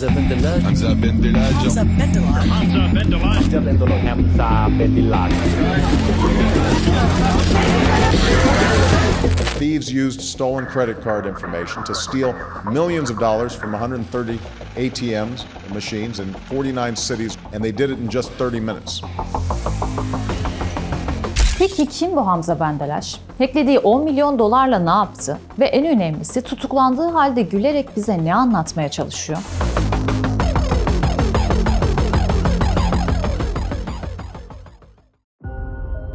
Hamza bin Delaj. Hamza bin Delaj. Hamza Bendilaj. Thieves used stolen credit card information to steal millions of dollars from 130 ATMs, machines in 49 cities, and they did it in just 30 minutes. Peki kim bu Hamza Bendelaş? Hacklediği 10 milyon dolarla ne yaptı? Ve en önemlisi tutuklandığı halde gülerek bize ne anlatmaya çalışıyor?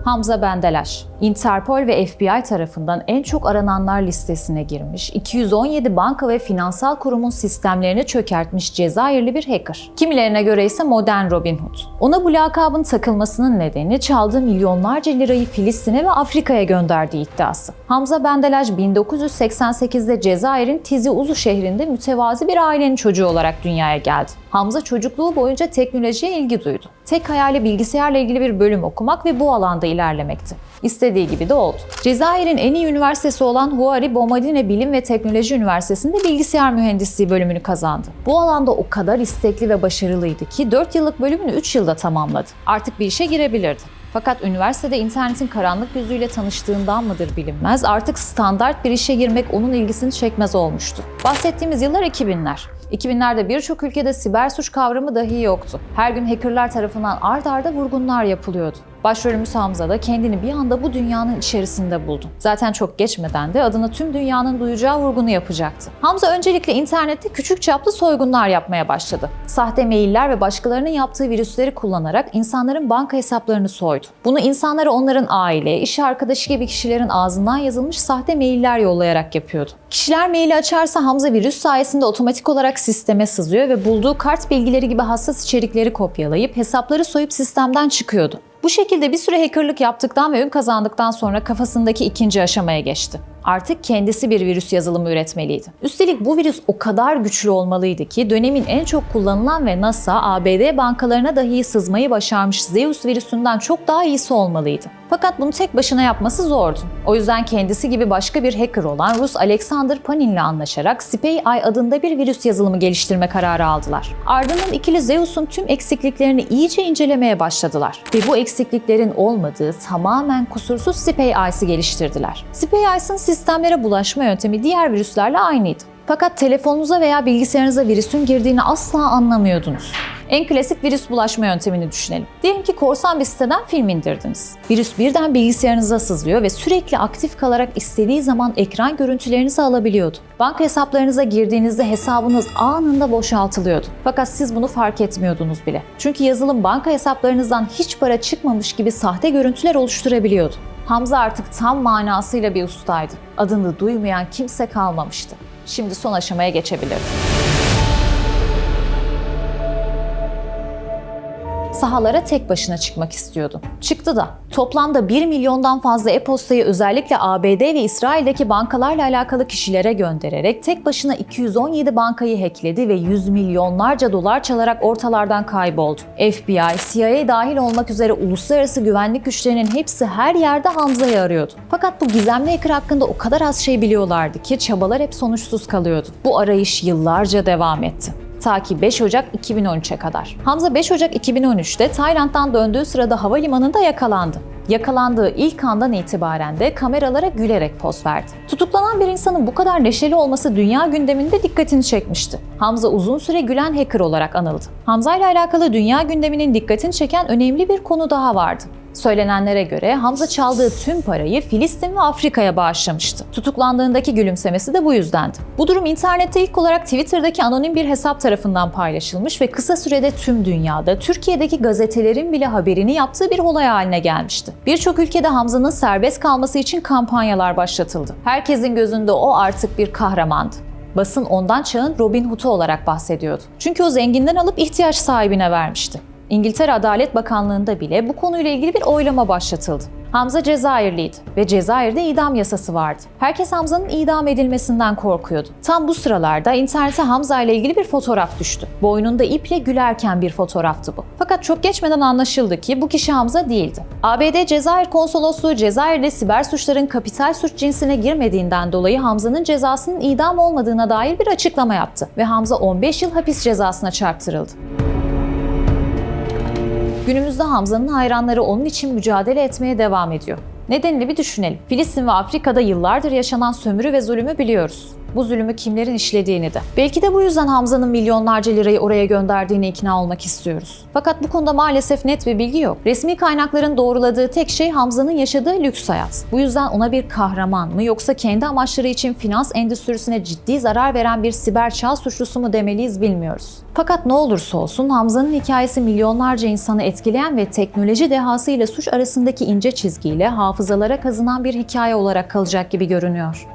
Hamza Bendelaş, Interpol ve FBI tarafından en çok arananlar listesine girmiş, 217 banka ve finansal kurumun sistemlerini çökertmiş Cezayirli bir hacker. Kimilerine göre ise modern Robin Hood. Ona bu lakabın takılmasının nedeni çaldığı milyonlarca lirayı Filistin'e ve Afrika'ya gönderdiği iddiası. Hamza Bendelaş 1988'de Cezayir'in Tizi Uzun şehrinde mütevazi bir ailenin çocuğu olarak dünyaya geldi. Hamza çocukluğu boyunca teknolojiye ilgi duydu. Tek hayali bilgisayarla ilgili bir bölüm okumak ve bu alanda ilerlemekti. İstediği gibi de oldu. Cezayir'in en iyi üniversitesi olan Huari Boumediene Bilim ve Teknoloji Üniversitesi'nde bilgisayar mühendisliği bölümünü kazandı. Bu alanda o kadar istekli ve başarılıydı ki 4 yıllık bölümünü 3 yılda tamamladı. Artık bir işe girebilirdi. Fakat üniversitede internetin karanlık yüzüyle tanıştığından mıdır bilinmez artık standart bir işe girmek onun ilgisini çekmez olmuştu. Bahsettiğimiz yıllar 2000'ler. 2000'lerde birçok ülkede siber suç kavramı dahi yoktu. Her gün hackerlar tarafından ard arda vurgunlar yapılıyordu. Başrolümüz Hamza da kendini bir anda bu dünyanın içerisinde buldu. Zaten çok geçmeden de adına tüm dünyanın duyacağı vurgunu yapacaktı. Hamza öncelikle internette küçük çaplı soygunlar yapmaya başladı. Sahte mailler ve başkalarının yaptığı virüsleri kullanarak insanların banka hesaplarını soydu. Bunu insanlara onların aile, iş arkadaşı gibi kişilerin ağzından yazılmış sahte mailler yollayarak yapıyordu. Kişiler maili açarsa Hamza virüs sayesinde otomatik olarak sisteme sızıyor ve bulduğu kart bilgileri gibi hassas içerikleri kopyalayıp hesapları soyup sistemden çıkıyordu. Bu şekilde bir süre hackerlık yaptıktan ve ün kazandıktan sonra kafasındaki ikinci aşamaya geçti. Artık kendisi bir virüs yazılımı üretmeliydi. Üstelik bu virüs o kadar güçlü olmalıydı ki dönemin en çok kullanılan ve NASA, ABD bankalarına dahi sızmayı başarmış Zeus virüsünden çok daha iyisi olmalıydı. Fakat bunu tek başına yapması zordu. O yüzden kendisi gibi başka bir hacker olan Rus Alexander Panin'le anlaşarak SpyEye adında bir virüs yazılımı geliştirme kararı aldılar. Ardından ikili Zeus'un tüm eksikliklerini iyice incelemeye başladılar ve bu eksikliklerin olmadığı tamamen kusursuz SpyEye'si geliştirdiler. SpyEye'sin sistemlere bulaşma yöntemi diğer virüslerle aynıydı. Fakat telefonunuza veya bilgisayarınıza virüsün girdiğini asla anlamıyordunuz. En klasik virüs bulaşma yöntemini düşünelim. Diyelim ki korsan bir siteden film indirdiniz. Virüs birden bilgisayarınıza sızlıyor ve sürekli aktif kalarak istediği zaman ekran görüntülerinizi alabiliyordu. Banka hesaplarınıza girdiğinizde hesabınız anında boşaltılıyordu. Fakat siz bunu fark etmiyordunuz bile. Çünkü yazılım banka hesaplarınızdan hiç para çıkmamış gibi sahte görüntüler oluşturabiliyordu. Hamza artık tam manasıyla bir ustaydı. Adını duymayan kimse kalmamıştı. Şimdi son aşamaya geçebilirdi. Sahalara tek başına çıkmak istiyordu. Çıktı da. Toplamda 1 milyondan fazla e-postayı özellikle ABD ve İsrail'deki bankalarla alakalı kişilere göndererek tek başına 217 bankayı hackledi ve yüz milyonlarca dolar çalarak ortalardan kayboldu. FBI, CIA dahil olmak üzere uluslararası güvenlik güçlerinin hepsi her yerde Hamza'yı arıyordu. Fakat bu gizemli hacker hakkında o kadar az şey biliyorlardı ki çabalar hep sonuçsuz kalıyordu. Bu arayış yıllarca devam etti ta ki 5 Ocak 2013'e kadar. Hamza 5 Ocak 2013'te Tayland'dan döndüğü sırada havalimanında yakalandı. Yakalandığı ilk andan itibaren de kameralara gülerek poz verdi. Tutuklanan bir insanın bu kadar neşeli olması dünya gündeminde dikkatini çekmişti. Hamza uzun süre gülen hacker olarak anıldı. Hamza ile alakalı dünya gündeminin dikkatini çeken önemli bir konu daha vardı. Söylenenlere göre Hamza çaldığı tüm parayı Filistin ve Afrika'ya bağışlamıştı. Tutuklandığındaki gülümsemesi de bu yüzdendi. Bu durum internette ilk olarak Twitter'daki anonim bir hesap tarafından paylaşılmış ve kısa sürede tüm dünyada, Türkiye'deki gazetelerin bile haberini yaptığı bir olay haline gelmişti. Birçok ülkede Hamza'nın serbest kalması için kampanyalar başlatıldı. Herkesin gözünde o artık bir kahramandı. Basın ondan çağın Robin Hood'u olarak bahsediyordu. Çünkü o zenginden alıp ihtiyaç sahibine vermişti. İngiltere Adalet Bakanlığı'nda bile bu konuyla ilgili bir oylama başlatıldı. Hamza Cezayirliydi ve Cezayir'de idam yasası vardı. Herkes Hamza'nın idam edilmesinden korkuyordu. Tam bu sıralarda internete Hamza ile ilgili bir fotoğraf düştü. Boynunda iple gülerken bir fotoğraftı bu. Fakat çok geçmeden anlaşıldı ki bu kişi Hamza değildi. ABD Cezayir Konsolosluğu Cezayir'de siber suçların kapital suç cinsine girmediğinden dolayı Hamza'nın cezasının idam olmadığına dair bir açıklama yaptı ve Hamza 15 yıl hapis cezasına çarptırıldı. Günümüzde Hamza'nın hayranları onun için mücadele etmeye devam ediyor. Nedenini bir düşünelim. Filistin ve Afrika'da yıllardır yaşanan sömürü ve zulümü biliyoruz. Bu zulümü kimlerin işlediğini de. Belki de bu yüzden Hamza'nın milyonlarca lirayı oraya gönderdiğine ikna olmak istiyoruz. Fakat bu konuda maalesef net bir bilgi yok. Resmi kaynakların doğruladığı tek şey Hamza'nın yaşadığı lüks hayat. Bu yüzden ona bir kahraman mı yoksa kendi amaçları için finans endüstrisine ciddi zarar veren bir siber çağ suçlusu mu demeliyiz bilmiyoruz. Fakat ne olursa olsun Hamza'nın hikayesi milyonlarca insanı etkileyen ve teknoloji dehası ile suç arasındaki ince çizgiyle hafızalara kazınan bir hikaye olarak kalacak gibi görünüyor.